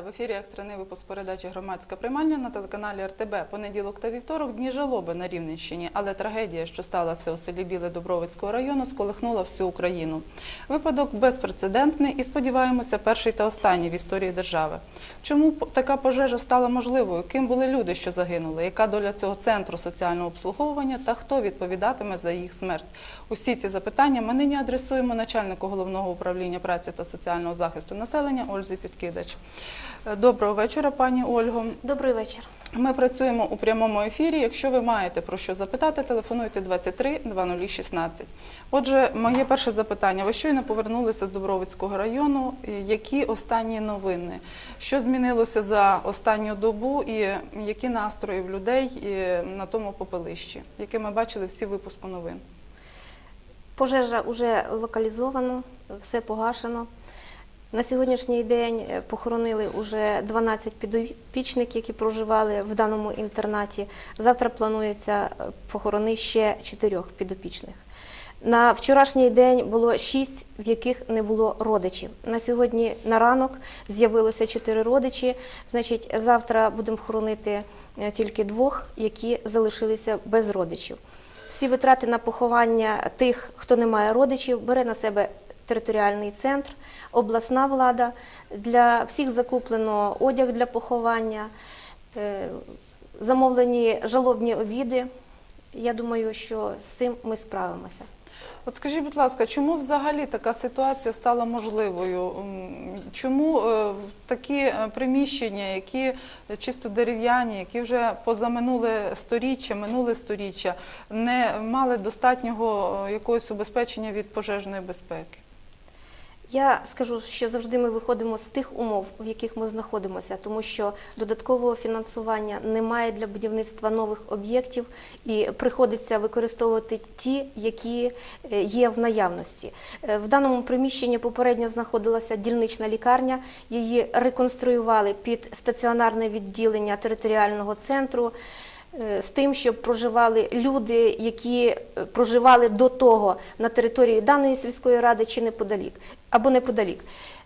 В ефірі екстрений випуск передачі Громадська приймальня на телеканалі РТБ. Понеділок та вівторок дні жалоби на Рівненщині, але трагедія, що сталася у селі Біле Добровицького району, сколихнула всю Україну. Випадок безпрецедентний і сподіваємося, перший та останній в історії держави. Чому така пожежа стала можливою? Ким були люди, що загинули? Яка доля цього центру соціального обслуговування та хто відповідатиме за їх смерть? Усі ці запитання ми нині адресуємо начальнику головного управління праці та соціального захисту населення Ользі Підкидач. Е, Доброго вечора, пані Ольго. Добрий вечір. Ми працюємо у прямому ефірі. Якщо ви маєте про що запитати, телефонуйте 23 0016. Отже, моє перше запитання. Ви щойно повернулися з Дубровицького району. Які останні новини? Що змінилося за останню добу і які настрої в людей на тому попелищі, яке ми бачили всі випуску новин? Пожежа вже локалізована, все погашено. На сьогоднішній день е, похоронили вже 12 підопічників, які проживали в даному інтернаті. Завтра планується похоронити похорони ще 4 підопічних. На вчорашній день було 6, в яких не було родичів. На сьогодні на ранок з'явилося 4 родичі. Значить, завтра будемо хоронити е, тільки двох, які залишилися без родичів. Всі витрати на поховання тих, хто не має родичів, бере на себе територіальний центр, обласна влада. Для всіх закуплено одяг для поховання, е, замовлені жалобні обіди. Я думаю, що з цим ми справимося. От скажіть, будь ласка, чому взагалі така ситуація стала можливою? Чому е, такі е, приміщення, які чисто дерев'яні, які вже позаминуле сторіччя, минуле сторіччя, не мали достатнього е, якогось убезпечення від пожежної безпеки? Я скажу, що завжди ми виходимо з тих умов, в яких ми знаходимося, тому що додаткового фінансування немає для будівництва нових об'єктів, і приходиться використовувати ті, які е, є в наявності. Е, В даному приміщенні попередньо знаходилася дільнична лікарня. Її реконструювали під стаціонарне відділення територіального центру. Е, З тим, щоб проживали люди, які е, проживали до того на території даної сільської ради чи неподалік або неподалік.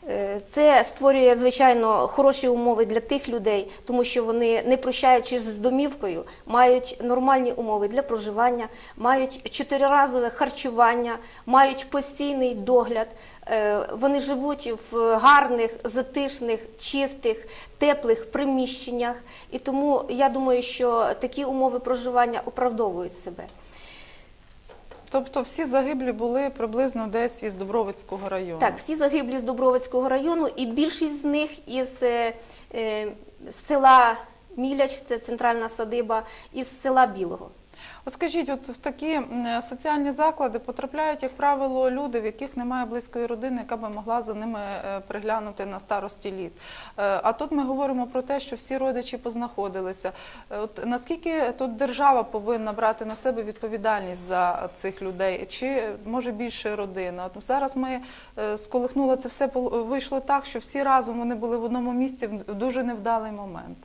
Е, Це створює звичайно хороші умови для тих людей, тому що вони, не прощаючись з домівкою, мають нормальні умови для проживання, мають чотириразове харчування, мають постійний догляд. Е, Вони живуть в гарних, затишних, чистих, теплих приміщеннях. І тому я думаю, що такі умови проживання оправдовують себе. Тобто всі загиблі були приблизно десь із Дубровицького району. Так, всі загиблі з Дубровицького району, і більшість з них із е, е, села Міляч, це центральна садиба, із села Білого. Скажіть, от в такі соціальні заклади потрапляють, як правило, люди, в яких немає близької родини, яка би могла за ними е, приглянути на старості літ. Е, А тут ми говоримо про те, що всі родичі познаходилися. Е, От наскільки тут держава повинна брати на себе відповідальність за цих людей, чи може більше родина? От зараз ми сколихнуло це все вийшло так, що всі разом вони були в одному місці в дуже невдалий момент.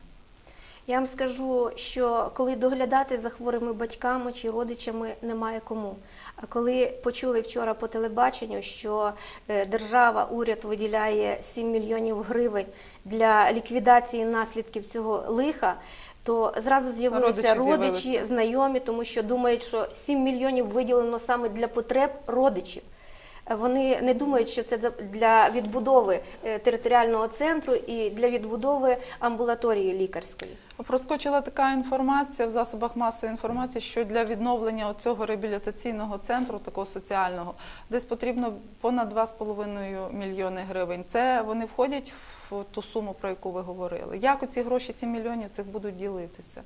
Я вам скажу, що коли доглядати за хворими батьками чи родичами немає кому. А коли почули вчора по телебаченню, що е, держава, уряд виділяє 7 мільйонів гривень для ліквідації наслідків цього лиха, то зразу з'явилися Родичі родичі, знайомі, тому що думають, що 7 мільйонів виділено саме для потреб родичів. Вони не думають, що це для відбудови е, територіального центру і для відбудови амбулаторії лікарської. Проскочила така інформація в засобах масової інформації, що для відновлення цього реабілітаційного центру, такого соціального, десь потрібно понад 2,5 мільйони гривень. Це вони входять в ту суму, про яку ви говорили. Як оці гроші 7 мільйонів цих будуть ділитися?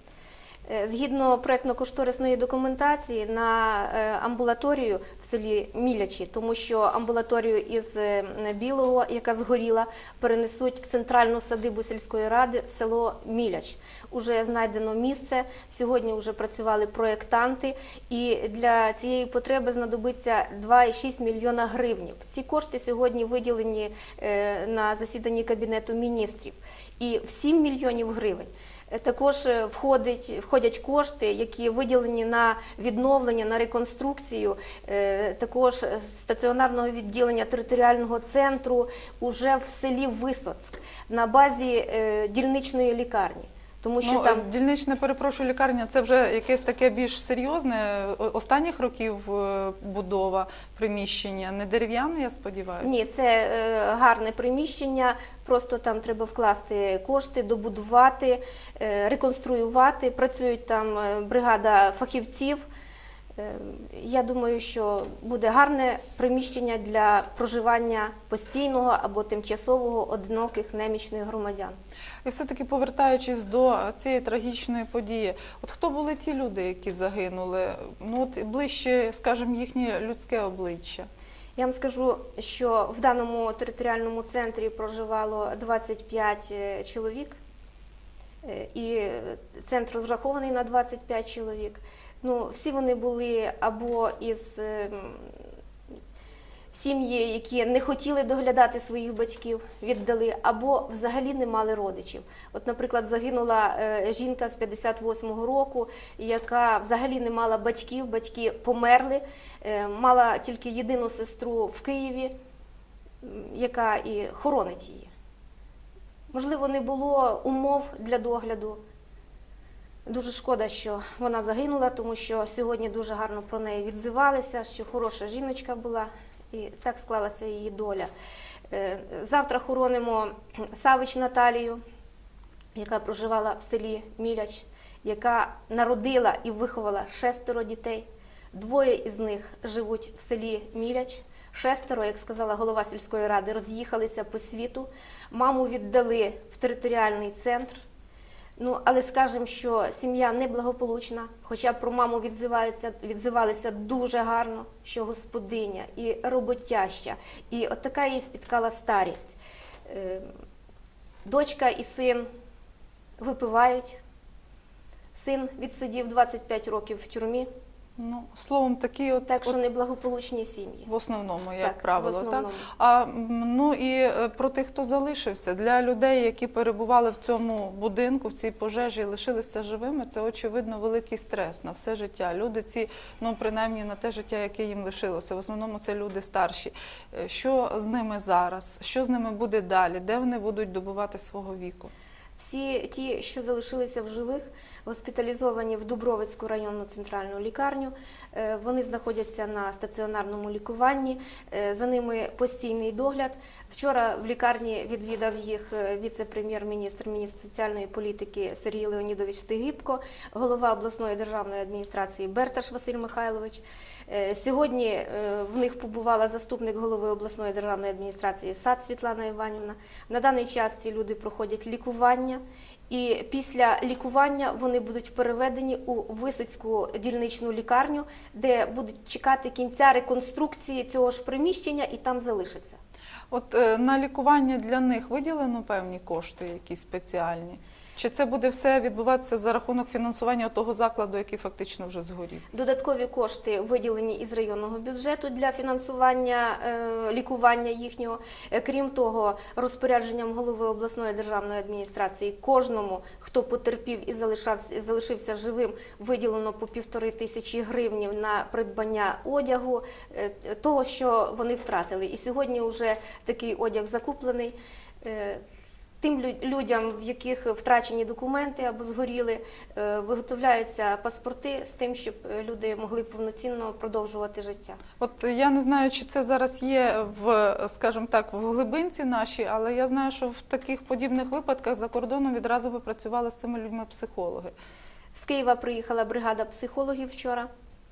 Е, Згідно проектно-кошторисної документації на е, амбулаторію в селі Мілячі, тому що амбулаторію із е, Білого, яка згоріла, перенесуть в центральну садибу сільської ради село Міляч. Уже знайдено місце. Сьогодні вже працювали проєктанти, і для цієї потреби знадобиться 2,6 мільйона гривень. Ці кошти сьогодні виділені на засіданні кабінету міністрів. І в 7 мільйонів гривень Також е, входить, входять кошти, які виділені на відновлення, на реконструкцію, е, також е, стаціонарного відділення територіального центру уже в селі Висоцьк на базі е, дільничної лікарні. Тому що ну, там е, дільничне, перепрошую, лікарня це вже якесь таке більш серйозне останніх років е, будова приміщення, не дерев'яне, я сподіваюся. Ні, це е, гарне приміщення. Просто там треба вкласти кошти, добудувати, е, реконструювати. Працюють там е, бригада фахівців. Е, я думаю, що буде гарне приміщення для проживання постійного або тимчасового одиноких немічних громадян. І все-таки повертаючись до цієї трагічної події, от хто були ті люди, які загинули? Ну от ближче, скажімо, їхнє людське обличчя. Я вам скажу, що в даному територіальному центрі проживало 25 е, чоловік, е, і центр розрахований на 25 чоловік. Ну, всі вони були або із е, сім'ї, які не хотіли доглядати своїх батьків, віддали, або взагалі не мали родичів. От, наприклад, загинула е, жінка з 58-го року, яка взагалі не мала батьків, батьки померли, е, мала тільки єдину сестру в Києві, яка і хоронить її. Можливо, не було умов для догляду. Дуже шкода, що вона загинула, тому що сьогодні дуже гарно про неї відзивалися, що хороша жіночка була, і так склалася її доля. Е, Завтра хоронимо Савич Наталію, яка проживала в селі Міляч, яка народила і виховала шестеро дітей. Двоє із них живуть в селі Міляч. Шестеро, як сказала голова сільської ради, роз'їхалися по світу. Маму віддали в територіальний центр. Ну, але скажемо, що сім'я неблагополучна, хоча про маму відзиваються, відзивалися дуже гарно, що господиня і роботяща. І от така її спіткала старість. Е, Дочка і син випивають. Син відсидів 25 років в тюрмі, Ну, словом, такі от, так що от неблагополучні сім'ї. в основному, як Так, правило, основному. так? А ну і е, про тих, хто залишився, для людей, які перебували в цьому будинку, в цій пожежі, і лишилися живими, це очевидно великий стрес на все життя. Люди ці, ну принаймні на те життя, яке їм лишилося. В основному це люди старші. Е, Що з ними зараз? Що з ними буде далі? Де вони будуть добувати свого віку? Всі ті, що залишилися в живих, госпіталізовані в Дубровицьку районну центральну лікарню. Е, Вони знаходяться на стаціонарному лікуванні. Е, За ними постійний догляд. Вчора в лікарні відвідав їх е, віце-прем'єр-міністр, міністр соціальної політики Сергій Леонідович Стегибко, голова обласної державної адміністрації Берташ Василь Михайлович. Сьогодні в них побувала заступник голови обласної державної адміністрації САД Світлана Іванівна. На даний час ці люди проходять лікування, і після лікування вони будуть переведені у Висоцьку дільничну лікарню, де будуть чекати кінця реконструкції цього ж приміщення і там залишаться. От е, на лікування для них виділено певні кошти, якісь спеціальні? Чи це буде все відбуватися за рахунок фінансування того закладу, який фактично вже згорів? Додаткові кошти виділені із районного бюджету для фінансування е, лікування їхнього. Е, Крім того, розпорядженням голови обласної державної адміністрації кожному, хто потерпів і залишився живим, виділено по півтори тисячі гривнів на придбання одягу, е, того, що вони втратили. І сьогодні вже такий одяг закуплений. Тим лю- людям, в яких втрачені документи або згоріли, е, виготовляються паспорти з тим, щоб е, люди могли повноцінно продовжувати життя. От я не знаю, чи це зараз є в, скажімо так, в глибинці нашій, але я знаю, що в таких подібних випадках за кордоном відразу би працювали з цими людьми психологи. З Києва приїхала бригада психологів вчора.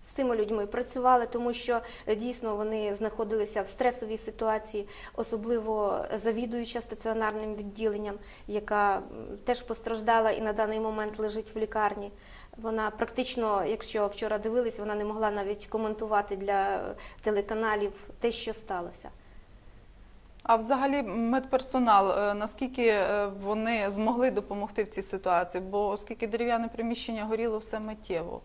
З цими людьми працювали, тому що е, дійсно вони знаходилися в стресовій ситуації, особливо завідуюча стаціонарним відділенням, яка теж постраждала і на даний момент лежить в лікарні. Вона практично, якщо вчора дивились, вона не могла навіть коментувати для е, телеканалів те, що сталося. А взагалі медперсонал, е, наскільки вони змогли допомогти в цій ситуації? Бо оскільки дерев'яне приміщення горіло все миттєво.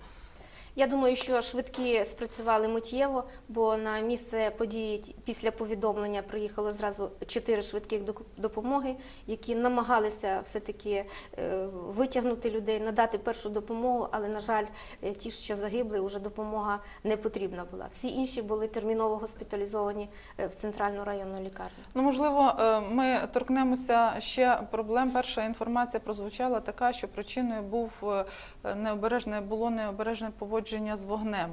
Я думаю, що швидкі спрацювали миттєво, бо на місце події після повідомлення приїхало зразу чотири швидких допомоги, які намагалися все-таки е, витягнути людей, надати першу допомогу, але, на жаль, е, ті, що загибли, вже допомога не потрібна була. Всі інші були терміново госпіталізовані е, в центральну районну лікарню. Ну, можливо, ми торкнемося ще проблем. Перша інформація прозвучала така, що причиною був необережне було необережне поводження з вогнем.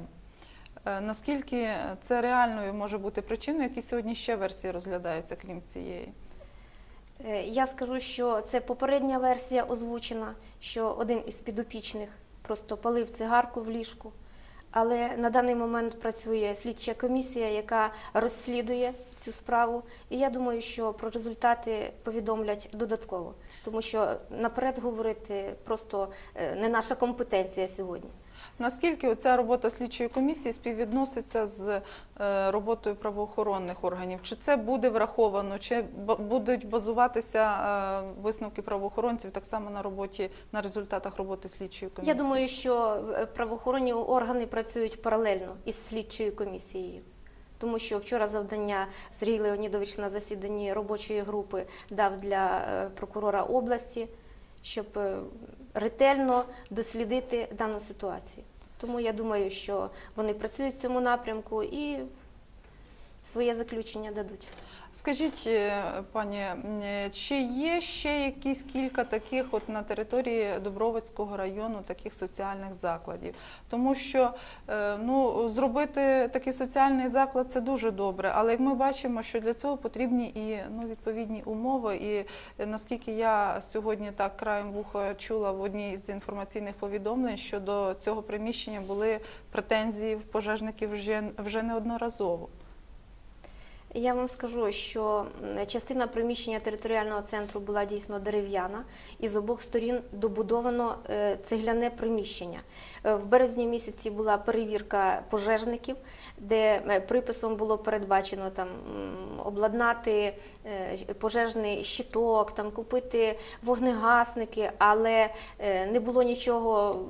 Е, Наскільки це реальною може бути причиною, які сьогодні ще версії розглядаються, крім цієї? Е, Я скажу, що це попередня версія озвучена, що один із підопічних просто палив цигарку в ліжку. Але на даний момент працює слідча комісія, яка розслідує цю справу. І я думаю, що про результати повідомлять додатково, тому що наперед говорити просто е, не наша компетенція сьогодні. Наскільки оця робота слідчої комісії співвідноситься з е, роботою правоохоронних органів? Чи це буде враховано, чи будуть базуватися е, висновки правоохоронців так само на роботі на результатах роботи слідчої комісії? Я думаю, що е, правоохоронні органи працюють паралельно із слідчою комісією. Тому що вчора завдання Сергій Леонідович на засіданні робочої групи дав для прокурора області, щоб ретельно дослідити дану ситуацію. Тому я думаю, що вони працюють в цьому напрямку і своє заключення дадуть. Скажіть, е, пані, е, чи є ще якісь кілька таких от на території Дубровицького району таких соціальних закладів? Тому що е, ну, зробити такий соціальний заклад це дуже добре, але як ми бачимо, що для цього потрібні і ну, відповідні умови. І наскільки я сьогодні так краєм вуха чула в одній з інформаційних повідомлень, що до цього приміщення були претензії в пожежників вже, вже неодноразово. Я вам скажу, що частина приміщення територіального центру була дійсно дерев'яна, і з обох сторін добудовано е, цегляне приміщення. Е, В березні місяці була перевірка пожежників, де е, приписом було передбачено там обладнати пожежний щиток, там купити вогнегасники, але не було нічого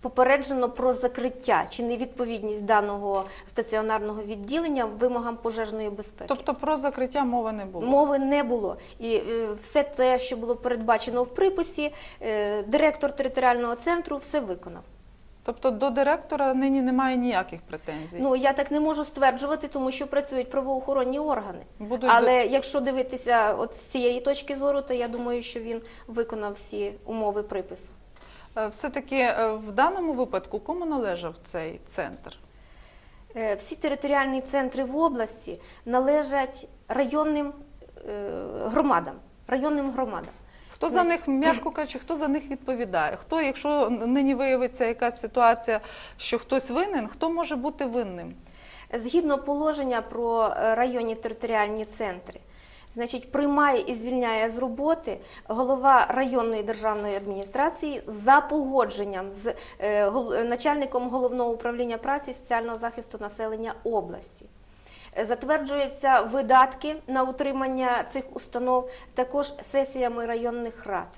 попереджено про закриття чи невідповідність даного стаціонарного відділення вимогам пожежної безпеки. Тобто про закриття мови не було. Мови не було. І е, все те, що було передбачено в приписі, е, директор територіального центру все виконав. Тобто до директора нині немає ніяких претензій. Ну я так не можу стверджувати, тому що працюють правоохоронні органи. Будуть Але якщо дивитися от з цієї точки зору, то я думаю, що він виконав всі умови припису. Е, Все-таки е, в даному випадку кому належав цей центр? Е, Всі територіальні центри в області належать районним е, громадам. Районним громадам. Хто за них, м'яко кажучи, хто за них відповідає? Хто, якщо нині виявиться якась ситуація, що хтось винен, хто може бути винним? Згідно положення про районні територіальні центри, значить, приймає і звільняє з роботи голова районної державної адміністрації за погодженням з е, начальником головного управління праці соціального захисту населення області. Затверджуються видатки на утримання цих установ також сесіями районних рад.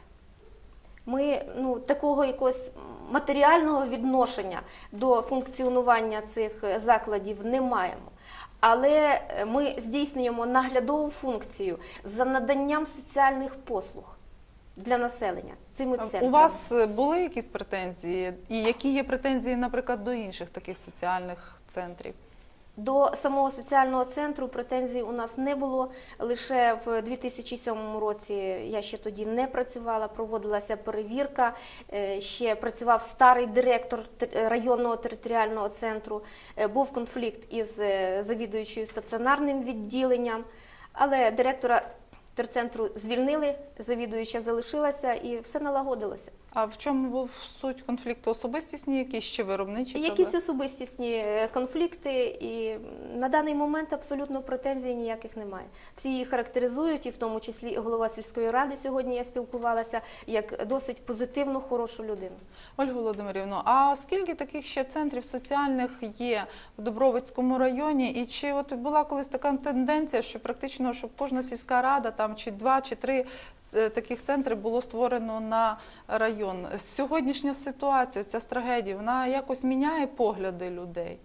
Ми ну, такого якогось матеріального відношення до функціонування цих е, закладів не маємо. Але е, ми здійснюємо наглядову функцію за наданням соціальних послуг для населення цими центрами. У вас е, були якісь претензії? І які є претензії, наприклад, до інших таких соціальних центрів? До самого соціального центру претензій у нас не було. Лише в 2007 році я ще тоді не працювала, проводилася перевірка. е, Ще працював старий директор районного територіального центру. Е, Був конфлікт із е, завідуючою стаціонарним відділенням, але директора терцентру звільнили, завідуюча залишилася і все налагодилося. А в чому був суть конфлікту? Особистісні якісь чи виробничі? Якісь особистісні е, конфлікти, і на даний момент абсолютно претензій ніяких немає. Всі її характеризують, і в тому числі голова сільської ради сьогодні я спілкувалася як досить позитивну, хорошу людину. Ольга Володимирівна, а скільки таких ще центрів соціальних є в Дубровицькому районі? І чи от була колись така тенденція, що практично щоб кожна сільська рада там чи два чи три таких центрів було створено на район? Сьогоднішня ситуація, ця трагедія, вона якось міняє погляди людей.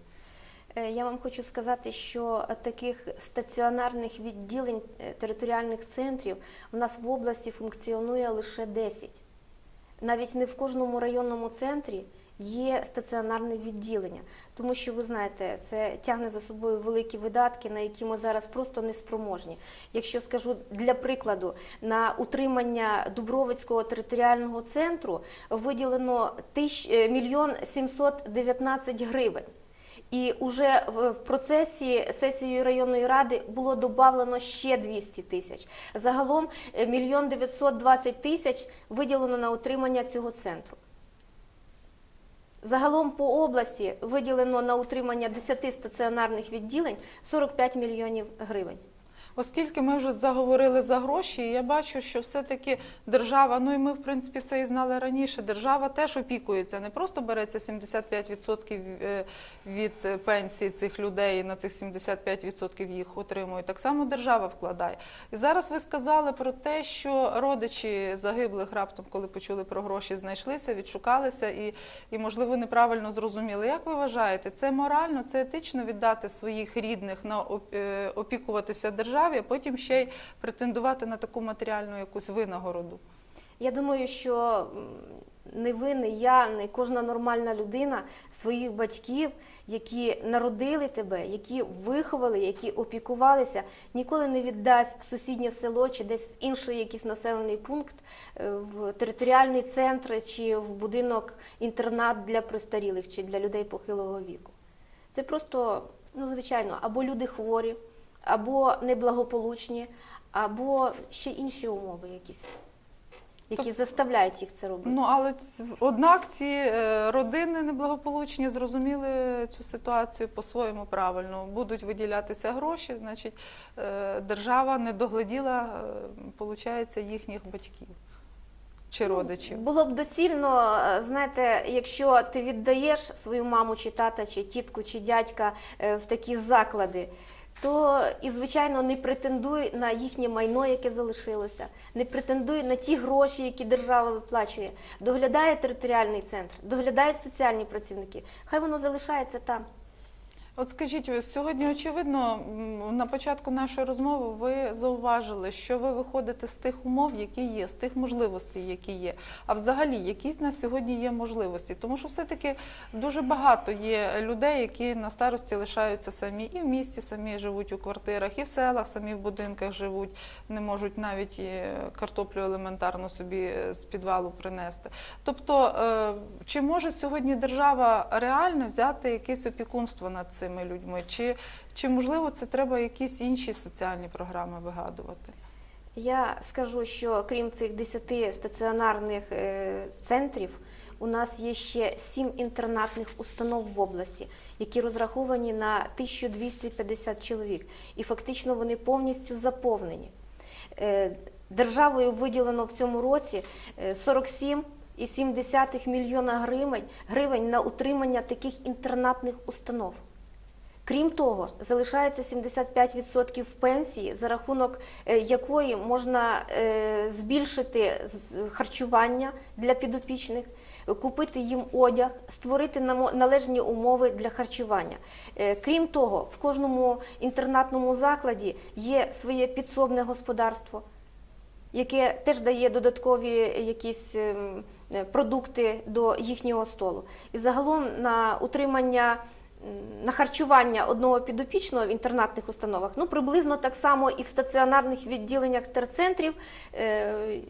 Е, Я вам хочу сказати, що таких стаціонарних відділень е, територіальних центрів у нас в області функціонує лише 10. Навіть не в кожному районному центрі є стаціонарне відділення, тому що ви знаєте, це тягне за собою великі видатки, на які ми зараз просто не спроможні. Якщо скажу для прикладу, на утримання Дубровицького територіального центру виділено е, мільйон 719 гривень. І вже в процесі сесії районної ради було додано ще 200 тисяч. Загалом е, мільйон 920 тисяч виділено на утримання цього центру. Загалом по області виділено на утримання 10 стаціонарних відділень 45 мільйонів гривень. Оскільки ми вже заговорили за гроші, я бачу, що все-таки держава, ну і ми в принципі це і знали раніше. Держава теж опікується, не просто береться 75% е, від е, пенсії цих людей, і на цих 75% їх отримує. Так само держава вкладає. І зараз ви сказали про те, що родичі загиблих раптом, коли почули про гроші, знайшлися, відшукалися і, і можливо неправильно зрозуміли. Як ви вважаєте, це морально, це етично віддати своїх рідних на е, опікуватися державі, а потім ще й претендувати на таку матеріальну якусь винагороду? Я думаю, що не ви, не я, не кожна нормальна людина своїх батьків, які народили тебе, які виховали, які опікувалися, ніколи не віддасть в сусіднє село чи десь в інший якийсь населений пункт, е, в територіальний центр чи в будинок інтернат для престарілих чи для людей похилого віку. Це просто, ну звичайно, або люди хворі, або неблагополучні, або ще інші умови якісь, які Тоб- заставляють їх це робити. Ну але ц- однак ці е, родини неблагополучні зрозуміли цю ситуацію по-своєму правильно. Будуть виділятися гроші, значить е, держава не догляділа, виходить, їхніх батьків чи родичів. Було б доцільно, е, знаєте, якщо ти віддаєш свою маму чи тата, чи тітку, чи дядька е, в такі заклади, то і, звичайно, не претендуй на їхнє майно, яке залишилося, не претендуй на ті гроші, які держава виплачує. Доглядає територіальний центр, доглядають соціальні працівники. Хай воно залишається там. От скажіть, сьогодні очевидно на початку нашої розмови ви зауважили, що ви виходите з тих умов, які є, з тих можливостей, які є. А взагалі, які на сьогодні є можливості? Тому що все-таки дуже багато є людей, які на старості лишаються самі, і в місті самі живуть у квартирах, і в селах самі в будинках живуть, не можуть навіть картоплю елементарно собі е, з підвалу принести. Тобто, е, чи може сьогодні держава реально взяти якесь опікунство над цими людьми? Чи, чи можливо це треба якісь інші соціальні програми вигадувати? Я скажу, що крім цих 10 стаціонарних е, центрів, у нас є ще 7 інтернатних установ в області, які розраховані на 1250 чоловік. І фактично вони повністю заповнені. Е, Державою виділено в цьому році е, 47,7 мільйона гривень, гривень на утримання таких інтернатних установ. Крім того, залишається 75% пенсії, за рахунок е, якої можна е, збільшити харчування для підопічних, купити їм одяг, створити належні умови для харчування. Е, Крім того, в кожному інтернатному закладі є своє підсобне господарство яке теж дає додаткові якісь ем, продукти до їхнього столу. І загалом на утримання. На харчування одного підопічного в інтернатних установах, ну приблизно так само і в стаціонарних відділеннях терцентрів е,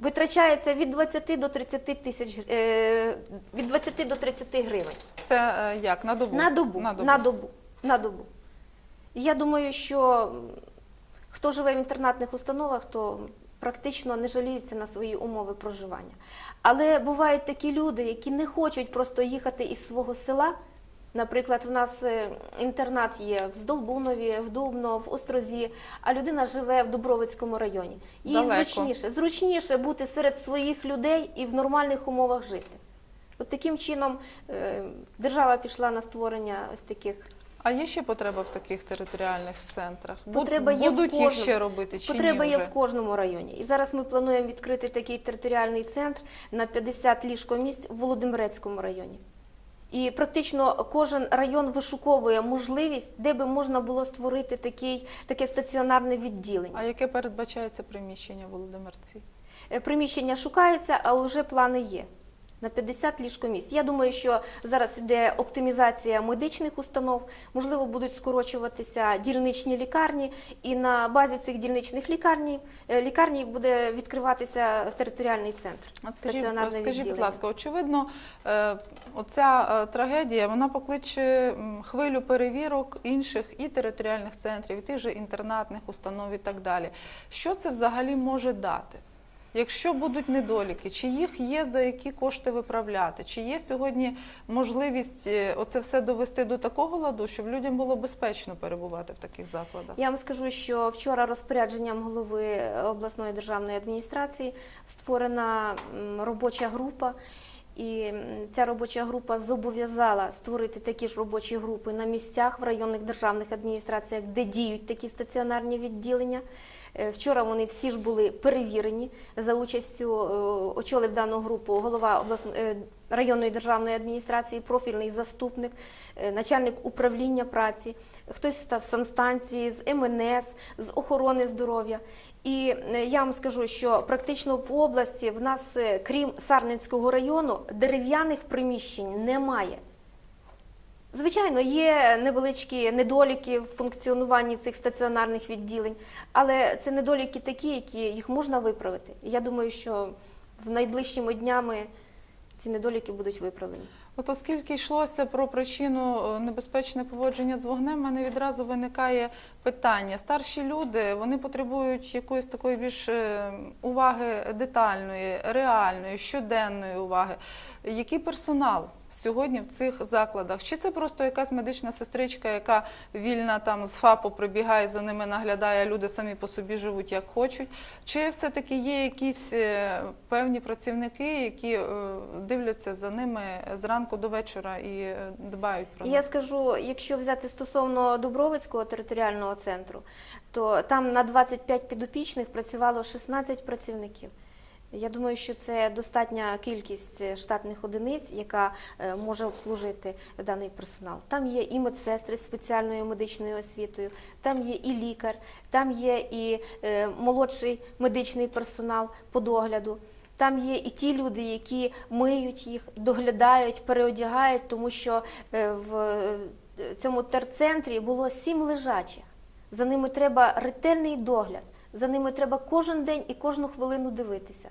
витрачається від 20 до 30 тисяч е, від 20 до 30 гривень. Це е, як на добу? На добу. На добу. На добу. На добу. Я думаю, що хто живе в інтернатних установах, то практично не жаліється на свої умови проживання. Але бувають такі люди, які не хочуть просто їхати із свого села. Наприклад, в нас е, інтернат є в Здолбунові, в Дубно, в Острозі, а людина живе в Дубровицькому районі. Їй Далеко. зручніше, зручніше бути серед своїх людей і в нормальних умовах жити. От таким чином е, держава пішла на створення ось таких А є ще потреба в таких територіальних центрах? Потреба є в Будуть їх кожному. ще робити чи Потреба ні є в кожному районі. І зараз ми плануємо відкрити такий територіальний центр на 50 ліжкомісць в Володимирецькому районі. І практично кожен район вишуковує можливість, де би можна було створити такий, таке стаціонарне відділення. А яке передбачається приміщення Володимирці? Е, Приміщення шукається, але вже плани є. На 50 ліжкомісць. Я думаю, що зараз іде оптимізація медичних установ, можливо, будуть скорочуватися дільничні лікарні, і на базі цих дільничних лікарні, е, лікарні буде відкриватися територіальний центр. А скажіть, стаціонарне скажіть будь ласка, очевидно, е, оця е, трагедія вона покличе хвилю перевірок інших і територіальних центрів, і тих же інтернатних установ і так далі. Що це взагалі може дати? Якщо будуть недоліки, чи їх є за які кошти виправляти? Чи є сьогодні можливість е, оце все довести до такого ладу, щоб людям було безпечно перебувати в таких закладах? Я вам скажу, що вчора розпорядженням голови обласної державної адміністрації створена робоча група. І ця робоча група зобов'язала створити такі ж робочі групи на місцях в районних державних адміністраціях, де діють такі стаціонарні відділення. Е, Вчора вони всі ж були перевірені за участю е, очолив дану групу голова обласної е, районної державної адміністрації, профільний заступник, е, начальник управління праці, хтось з санстанції, з МНС, з охорони здоров'я. І е, я вам скажу, що практично в області в нас, е, крім Сарненського району, дерев'яних приміщень немає. Звичайно, є невеличкі недоліки в функціонуванні цих стаціонарних відділень, але це недоліки такі, які їх можна виправити. Я думаю, що в найближчими днями ці недоліки будуть виправлені. От оскільки йшлося про причину е, небезпечне поводження з вогнем, в мене відразу виникає питання. Старші люди вони потребують якоїсь такої більш е, уваги детальної, реальної, щоденної уваги. Який персонал сьогодні в цих закладах? Чи це просто якась медична сестричка, яка вільна там з ФАПу прибігає за ними, наглядає, а люди самі по собі живуть як хочуть? Чи все-таки є якісь е, певні працівники, які е, дивляться за ними зранку до вечора і е, дбають про них? я скажу, якщо взяти стосовно Дубровицького територіального центру, то там на 25 підопічних працювало 16 працівників. Я думаю, що це достатня кількість е, штатних одиниць, яка е, може обслужити даний персонал. Там є і медсестри з спеціальною медичною освітою, там є і лікар, там є і е, молодший медичний персонал по догляду. Там є і ті люди, які миють їх, доглядають, переодягають, тому що в цьому терцентрі було сім лежачих. За ними треба ретельний догляд, за ними треба кожен день і кожну хвилину дивитися.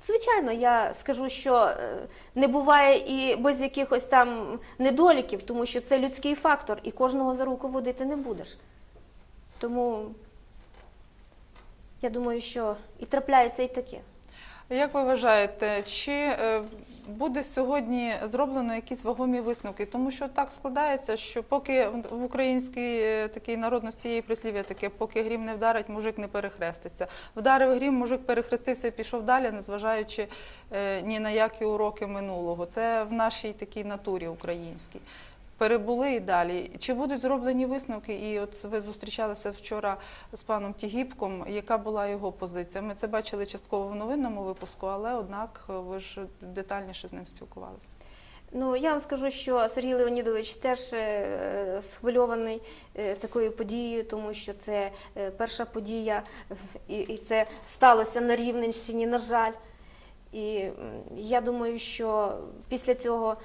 Звичайно, я скажу, що е, не буває і без якихось там недоліків, тому що це людський фактор, і кожного за руку водити не будеш. Тому я думаю, що і трапляється і таке. Як ви вважаєте, чи е, буде сьогодні зроблено якісь вагомі висновки? Тому що так складається, що поки в українській е, такій народності є прислів'я таке, поки грім не вдарить, мужик не перехреститься. Вдарив грім, мужик перехрестився і пішов далі, незважаючи е, ні на які уроки минулого. Це в нашій такій натурі українській. Перебули і далі. Чи будуть зроблені висновки? І от ви зустрічалися вчора з паном Тігіпком. Яка була його позиція? Ми це бачили частково в новинному випуску, але однак ви ж детальніше з ним спілкувалися. Ну, я вам скажу, що Сергій Леонідович теж е, схвильований е, такою подією, тому що це е, перша подія, і, це сталося на Рівненщині, на жаль. І я думаю, що після цього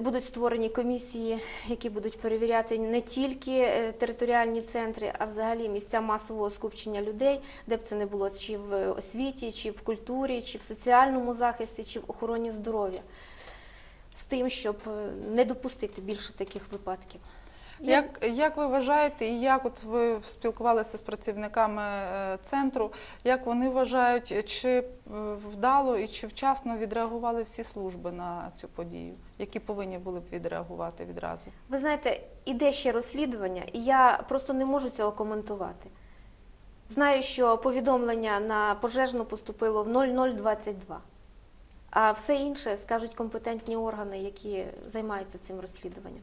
будуть створені комісії, які будуть перевіряти не тільки е, територіальні центри, а взагалі місця масового скупчення людей, де б це не було, чи в освіті, чи в культурі, чи в соціальному захисті, чи в охороні здоров'я з тим, щоб е, не допустити більше таких випадків. Як, як ви вважаєте, і як от ви спілкувалися з працівниками е, центру, як вони вважають, чи е, вдало і чи вчасно відреагували всі служби на цю подію, які повинні були б відреагувати відразу? Ви знаєте, іде ще розслідування, і я просто не можу цього коментувати. Знаю, що повідомлення на пожежну поступило в 0022, а все інше скажуть компетентні органи, які займаються цим розслідуванням.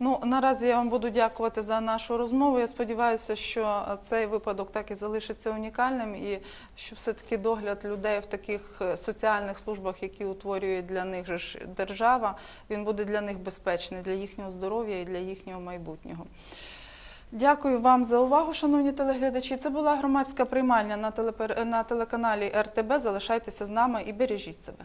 Ну наразі я вам буду дякувати за нашу розмову. Я сподіваюся, що е, цей випадок так і залишиться унікальним, і що все-таки догляд людей в таких е, соціальних службах, які утворює для них же ж держава, він буде для них безпечний, для їхнього здоров'я і для їхнього майбутнього. Дякую вам за увагу, шановні телеглядачі. Це була громадська приймальня на телеканалі РТБ. Залишайтеся з нами і бережіть себе.